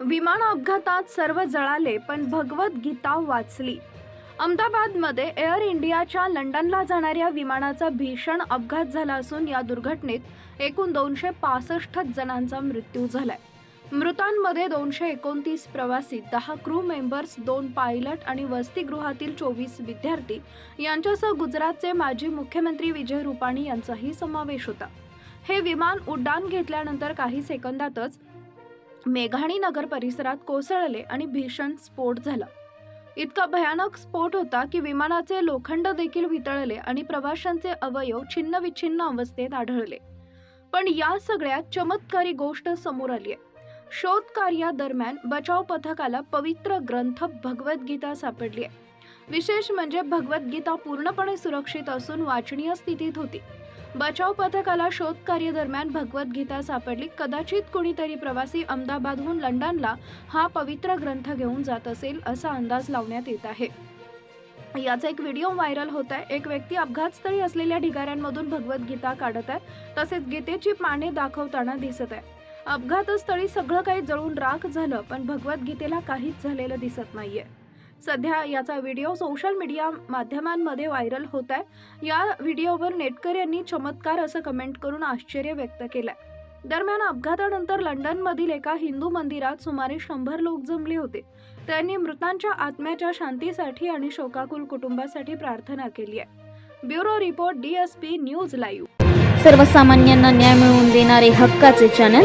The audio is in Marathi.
विमान अपघातात सर्व जळाले पण भगवद्गीता वाचली. अहमदाबादमध्ये एअर इंडियाच्या लंडनला जाणाऱ्या विमानाचा भीषण अपघात झाला असून या दुर्घटनेत एकूण दोनशे पासष्ट जणांचा मृत्यू झालाय. मृतांमध्ये दोनशे एकोणतीस प्रवासी दहा क्रू मेंबर्स दोन पायलट आणि वसतिगृहातील चोवीस विद्यार्थी यांच्यासह गुजरातचे माजी मुख्यमंत्री विजय रुपाणी यांचाही समावेश होता. हे विमान उड्डाण घेतल्यानंतर काही सेकंदातच मेघाणी नगर परिसरात कोसळले आणि भीषण स्फोट झाला. इतका भयानक स्फोट होता की विमानाचे लोखंड देखील वितळले आणि प्रवाशांचे अवयव छिन्न विछिन्न अवस्थेत आढळले. पण या सगळ्यात चमत्कारी गोष्ट समोर आली आहे शोध कार्यादरम्यान बचाव पथकाला पवित्र ग्रंथ भगवद्गीता सापडली आहे विशेष म्हणजे भगवद्गीता पूर्णपणे सुरक्षित असून वाचनीय स्थितीत होती. बचाव पथकाला शोध कार्यादरम्यान भगवद्गीता सापडली. कदाचित कुणीतरी प्रवासी अहमदाबादहून लंडनला हा पवित्र ग्रंथ घेऊन जात असेल असा अंदाज लावण्यात येत आहे. याचा एक व्हिडिओ व्हायरल होत आहे. एक व्यक्ती अपघातस्थळी असलेल्या ढिगाऱ्यांमधून भगवद्गीता काढत आहे. तसेच गीतेची पाने दाखवताना दिसत आहे. अपघातस्थळी सगळं काही जळून राख झालं पण भगवद्गीतेला काहीच झालेलं दिसत नाहीये. सध्या याचा व्हिडिओ सोशल मीडिया माध्यमांमध्ये व्हायरल होत आहे. या व्हिडिओवर नेटकर यांनी चमत्कार असं कमेंट करून आश्चर्य व्यक्त केलंय. दरम्यान अपघातानंतर लंडनमधील एका हिंदू मंदिरात सुमारे शंभर लोक जमले होते. त्यांनी मृतांच्या आत्म्याच्या शांतीसाठी आणि शोकाकुल कुटुंबासाठी प्रार्थना केली आहे. Bureau report DSP news live. सर्वसामान्यांना न्याय मिळवून देणारे हक्काचे channel